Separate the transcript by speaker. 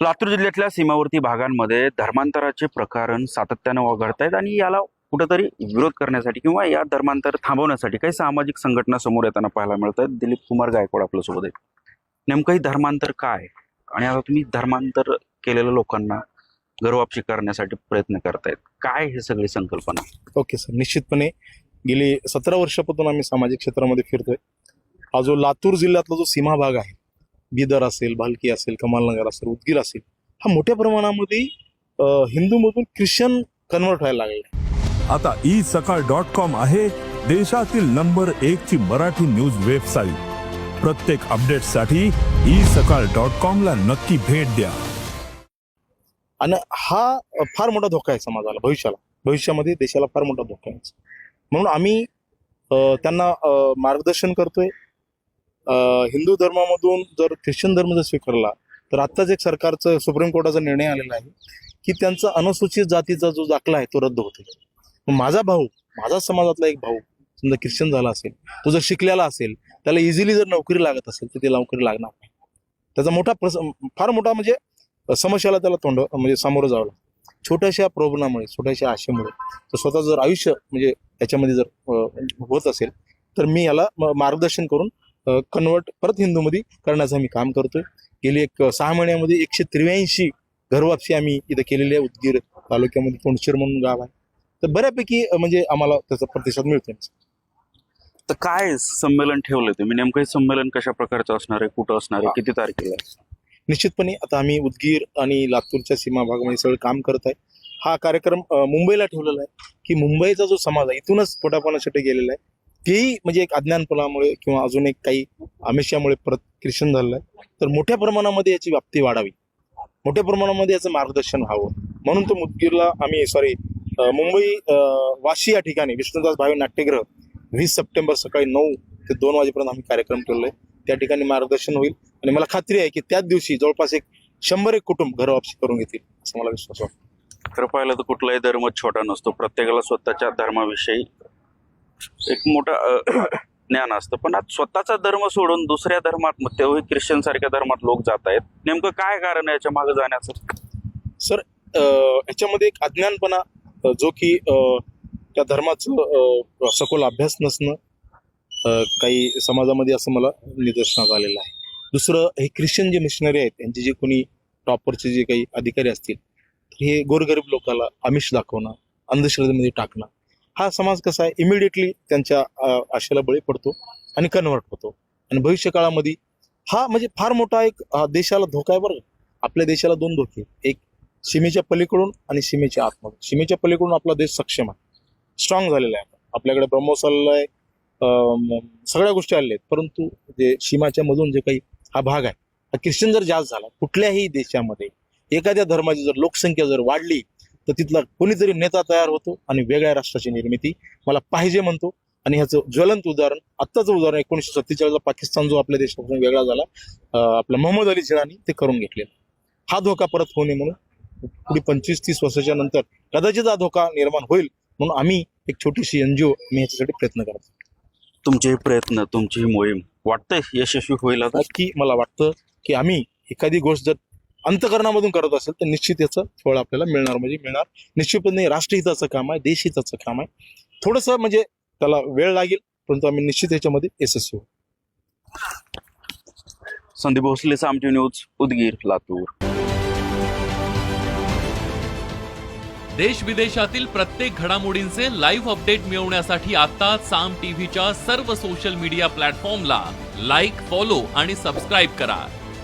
Speaker 1: लातूर जिल्ह्यातल्या सीमावर्ती भागांमध्ये धर्मांतराचे प्रकरण सातत्यानं वगळत आहेत आणि याला कुठंतरी विरोध करण्यासाठी किंवा या धर्मांतर थांबवण्यासाठी काही सामाजिक संघटना समोर येताना पाहायला मिळत आहेत दिलीप कुमार गायकवाड आपल्यासोबत आहेत. नेमकं ही धर्मांतर काय आणि आता तुम्ही धर्मांतर केलेल्या लोकांना गर्वापशी करण्यासाठी प्रयत्न करतायत. काय हे सगळी संकल्पना?
Speaker 2: ओके सर निश्चितपणे गेली सतरा वर्षापासून आम्ही सामाजिक क्षेत्रामध्ये फिरतोय. हा जो लातूर जिल्ह्यातला जो सीमा भाग आहे बिदर असेल भालकी असेल कमालनगर असेल उदगीर असेल हा मोठ्या प्रमाणामध्ये हिंदूमधून ख्रिश्चन कन्वर्ट व्हायला लागले.
Speaker 3: आता ई सकाळ डॉट कॉम आहे देशातील नंबर एक ची मराठी न्यूज वेबसाईट. प्रत्येक अपडेटसाठी ई सकाळ डॉट कॉम ला नक्की भेट द्या.
Speaker 2: आणि हा फार मोठा धोका आहे समाजाला भविष्याला. भविष्यामध्ये देशाला फार मोठा धोका आहे. म्हणून आम्ही त्यांना मार्गदर्शन करतोय. हिंदू धर्मामधून जर ख्रिश्चन धर्म जर स्वीकारला तर आत्ताच एक सरकारचं सुप्रीम कोर्टाचा निर्णय आलेला आहे की त्यांचा अनुसूचित जातीचा जो दाखला आहे तो रद्द होतो. माझा भाऊ माझा समाजातला एक भाऊ समजा ख्रिश्चन झाला असेल तो जर शिकलेला असेल त्याला इझिली जर नोकरी लागत असेल तर ती नोकरी लागणार नाही. त्याचा मोठा प्रस फार मोठा म्हणजे समस्याला त्याला तोंड म्हणजे सामोरं जावं लागतं. छोट्याशा प्रॉब्लेमामुळे छोट्याशा आशेमुळे तर स्वतः जर आयुष्य म्हणजे याच्यामध्ये जर होत असेल तर मी याला मार्गदर्शन करून कन्वर्ट परत हिंदूमध्ये करण्याचं आम्ही काम करतोय. गेली एक सहा महिन्यामध्ये एकशे त्र्याऐंशी घरवापसी आम्ही इथं केलेली आहे उदगीर तालुक्यामध्ये तोंडशीर म्हणून गाव आहे. तर बऱ्यापैकी म्हणजे आम्हाला त्याचा प्रतिसाद मिळतोय.
Speaker 1: तर काय संमेलन ठेवलंय तुम्ही? नेमकं हे संमेलन कशा प्रकारचं असणार आहे? कुठं असणार आहे? किती तारखेला?
Speaker 2: निश्चितपणे आता आम्ही उदगीर आणि लातूरच्या सीमा भागामध्ये सगळं काम करत आहे. हा कार्यक्रम मुंबईला ठेवलेला आहे. की मुंबईचा जो समाज आहे इथूनच पोटापाण्यासाठी गेलेला आहे. तेही म्हणजे एक अज्ञानपणामुळे किंवा अजून एक काही आमिषामुळे परत ख्रिश्चन झालेलं आहे तर मोठ्या प्रमाणामध्ये याची व्याप्ती वाढावी. मोठ्या प्रमाणामध्ये याचं मार्गदर्शन व्हावं. म्हणून तो मुदगीरला आम्ही सॉरी मुंबई वाशी या ठिकाणी विष्णुदास भावे नाट्यगृह वीस सप्टेंबर सकाळी नऊ ते दोन वाजेपर्यंत आम्ही कार्यक्रम ठेवलाय. त्या ठिकाणी मार्गदर्शन होईल. आणि मला खात्री आहे की त्याच दिवशी जवळपास एक शंभर एक कुटुंब घर वापसी करून घेतील असं मला विश्वास वाटतो.
Speaker 1: खरं पाहिलं तर कुठलाही धर्म छोटा नसतो. प्रत्येकाला स्वतःच्या धर्माविषयी एक मोठं ज्ञान असतं. पण आज स्वतःचा धर्म सोडून दुसऱ्या धर्मात मग तेव्हा ख्रिश्चन सारख्या धर्मात लोक जात आहेत. नेमकं काय कारण आहे याच्या मागे जाण्याचं?
Speaker 2: सर अं, याच्यामध्ये एक अज्ञानपणा जो की अं, त्या धर्माचं अं, सखोल अभ्यास नसणं काही समाजामध्ये असं मला निदर्शनात आलेलं आहे. दुसरं हे ख्रिश्चन जे मिशनरी आहेत यांचे जे कोणी टॉपरचे जे काही अधिकारी असतील हे गोरगरीब लोकांना आमिष दाखवणं अंधश्रद्धेमध्ये टाकणं हा समाज कसा आहे? इमिडिएटली त्यांच्या आशेला बळी पडतो आणि कन्वर्ट होतो. आणि भविष्य काळामध्ये हा म्हणजे फार मोठा एक देशाला धोका आहे बरं आपल्या देशाला दोन धोके एक सीमेच्या पलीकडून आणि सीमेच्या आतमधून. सीमेच्या पलीकडून आपला देश सक्षम आहे. स्ट्रॉंग झालेला आहे. आपल्याकडे ब्रह्मोस आलेला आहे सगळ्या गोष्टी आलेल्या आहेत. परंतु जे सीमाच्या मधून जे काही हा भाग आहे हा ख्रिश्चन जर जास्त झाला कुठल्याही देशामध्ये एखाद्या धर्माची जर लोकसंख्या जर वाढली तर तिथला कोणीतरी नेता तयार होतो आणि वेगळ्या राष्ट्राची निर्मिती मला पाहिजे म्हणतो. आणि ह्याचं ज्वलंत उदाहरण आत्ताचं उदाहरण एकोणीसशे सत्तेचाळीसला पाकिस्तान जो आपल्या देशापासून वेगळा झाला अं, आपल्या मोहम्मद अली जिणानी ते करून घेतलेलं. हा धोका परत होऊ नये म्हणून पुढे पंचवीस तीस वर्षाच्या नंतर कदाचित हा धोका निर्माण होईल म्हणून आम्ही एक छोटीशी एनजीओ मी ह्याच्यासाठी प्रयत्न करतो.
Speaker 1: तुमचे प्रयत्न तुमची ही मोहीम वाटतंय यशस्वी होईल आता?
Speaker 2: नक्की मला वाटतं की आम्ही एखादी गोष्ट जर अंतकरणामधून करत असेल तर निश्चित याचं फळ आपल्याला मिळणार. म्हणजे मिळणार. निश्चितपणे राष्ट्रहिताचं काम आहे देशहिताचं काम आहे. थोडंसं म्हणजे त्याला वेळ लागेल परंतु आम्ही निश्चित याच्यामध्ये यशस्वी होऊ.
Speaker 1: संदीप भोसले सामटी न्यूज उदगीर लातूर.
Speaker 4: देश विदेशातील प्रत्येक घडामोडींचे लाईव्ह अपडेट मिळवण्यासाठी आता साम टीव्हीच्या सर्व सोशल मीडिया प्लॅटफॉर्मला लाईक फॉलो आणि सबस्क्राईब करा.